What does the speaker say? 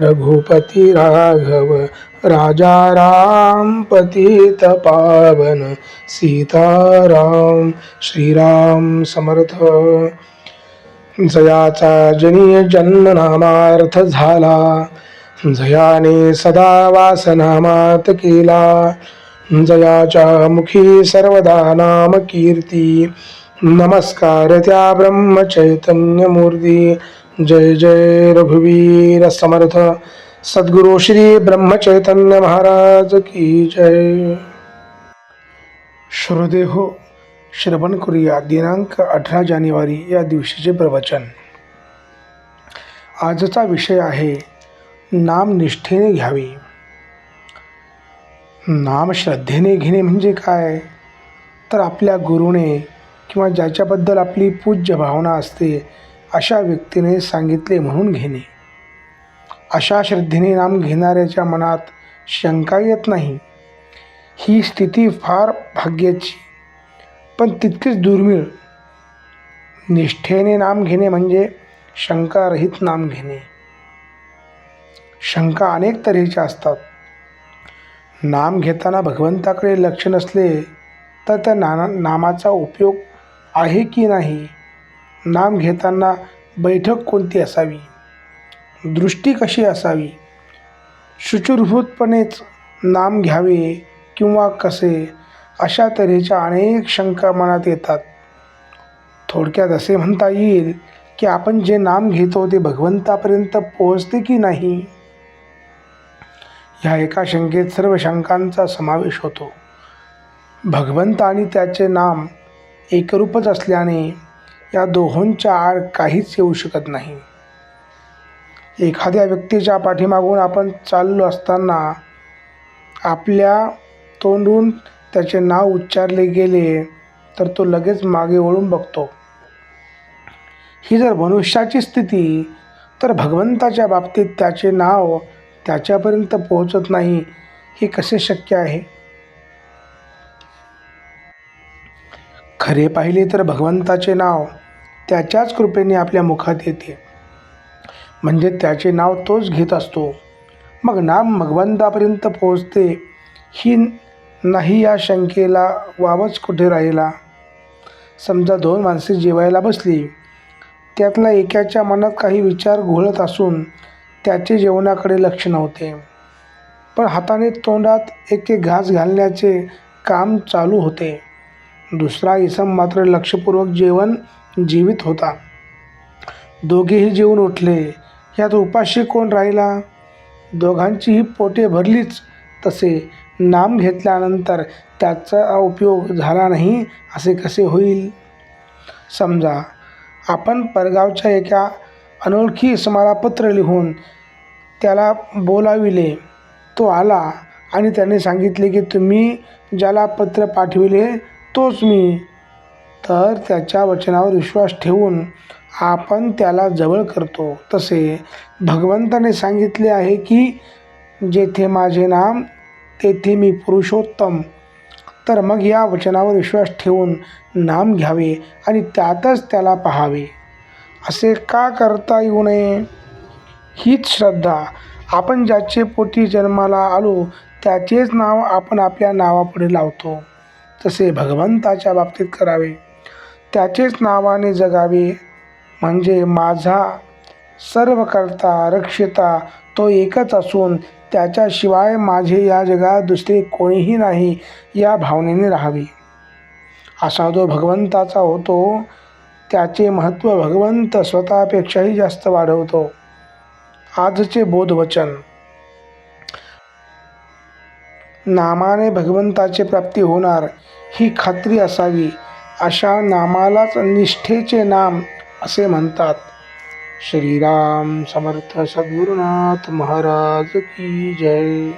रघुपती राघव राजा राम पतित पावन सीताराम श्रीराम समर्थ। जयाचा जनीय जन्म नामार्थ झाला जयाने सदा वासनामात केला जयाच्या मुखी सर्वदा नाम कीर्ती नमस्कार त्या ब्रह्म चैतन्य मूर्ती जय जय रघुवीर समर्थ। सद्गुरु श्री ब्रह्मचैतन्य महाराज की जय। श्रोदेहो श्रवण करूया दिनांक अठरा जानेवारी या दिवशीचे प्रवचन. आजचा विषय आहे नाम निष्ठेने घ्यावे. नाम श्रद्धेने घेणे म्हणजे काय? तर आपल्या गुरुने किंवा ज्याच्याबद्दल आपली पूज्य भावना असते अशा व्यक्तीने सांगितले म्हणून घेणे. अशा श्रद्धेने नाम घेणाऱ्याच्या मनात शंका येत नाही. ही स्थिती फार भाग्याची पण तितकीच दुर्मिळ. निष्ठेने नाम घेणे म्हणजे शंकारहित नाम घेणे. शंका अनेक तऱ्हेच्या असतात. नाम घेताना भगवंताकडे लक्ष नसले तर त्या नाना नामाचा उपयोग आहे की नाही? नाम घेताना बैठक कोणती असावी? दृष्टी कशी असावी? शुचिर्भूतपणेच नाम घ्यावे किंवा कसे? अशा तऱ्हेच्या अनेक शंका मनात येतात. थोडक्यात असे म्हणता येईल की आपण जे नाम घेतो ते भगवंतापर्यंत पोहोचते की नाही? ह्या एका शंकेत सर्व शंकांचा समावेश होतो. भगवंत आणि त्याचे नाम एकरूपच असल्याने या दोहोंच्या आड काहीच येऊ शकत नाही. एखाद्या व्यक्तीच्या पाठीमागून आपण चाललो असताना आपल्या तोंडून त्याचे नाव उच्चारले गेले तर तो लगेच मागे वळून बघतो. ही जर मनुष्याची स्थिती तर भगवंताच्या बाबतीत त्याचे नाव त्याच्यापर्यंत पोहोचत नाही हे कसे शक्य आहे? खरे पाहिले तर भगवंताचे नाव त्याच्याच कृपेने आपल्या मुखात येते. म्हणजे त्याचे नाव तोच घेत असतो. मग नाम भगवंतापर्यंत पोहोचते ही नाही या शंकेला वावच कुठे राहिला? समजा दोन माणसे जेवायला बसली त्यातला एकाच्या मनात काही विचार घोळत असून त्याचे जेवणाकडे लक्ष नव्हते. पण हाताने तोंडात एक एक घास घालण्याचे काम चालू होते. दुसरा इसम मात्र लक्षपूर्वक जेवण जीवित होता. दोघेही जेवून उठले. यात उपाशी कोण राहिला? दोघांचीही पोटे भरलीच. तसे नाम घेतल्यानंतर त्याचा उपयोग झाला नाही असे कसे होईल? समजा आपण परगावच्या एका अनोळखी इसमाला पत्र लिहून त्याला बोलाविले. तो आला आणि त्याने सांगितले की तुम्ही ज्याला पत्र पाठविले तोच मी. तर त्याच्या वचनावर विश्वास ठेवून आपण त्याला जवळ करतो. तसे भगवंताने सांगितले आहे की जेथे माझे नाम तेथे मी पुरुषोत्तम. तर मग या वचनावर विश्वास ठेवून नाम घ्यावे आणि त्यातच त्याला पाहावे. असे का करता येऊ नये? हीच श्रद्धा. आपण ज्याचे पोटी जन्माला आलो त्याचेच नाव आपण आपल्या नावापुढे लावतो. तसे भगवंताच्या बाबतीत करावे. त्याचेच नावाने जगावे. म्हणजे माझा सर्व करता रक्षिता तो एकच असून त्याच्याशिवाय माझे या जगात दुसरे कोणीही नाही या भावनेने राहावे. असा जो भगवंताचा होतो त्याचे महत्त्व भगवंत स्वतःपेक्षाही जास्त वाढवतो. आजचे बोधवचन नामाने भगवंताची प्राप्ती होणार ही खात्री असावी. अशा नामालाच निष्ठेचे नाम असे म्हणतात. श्रीराम समर्थ सद्गुरुनाथ महाराज की जय.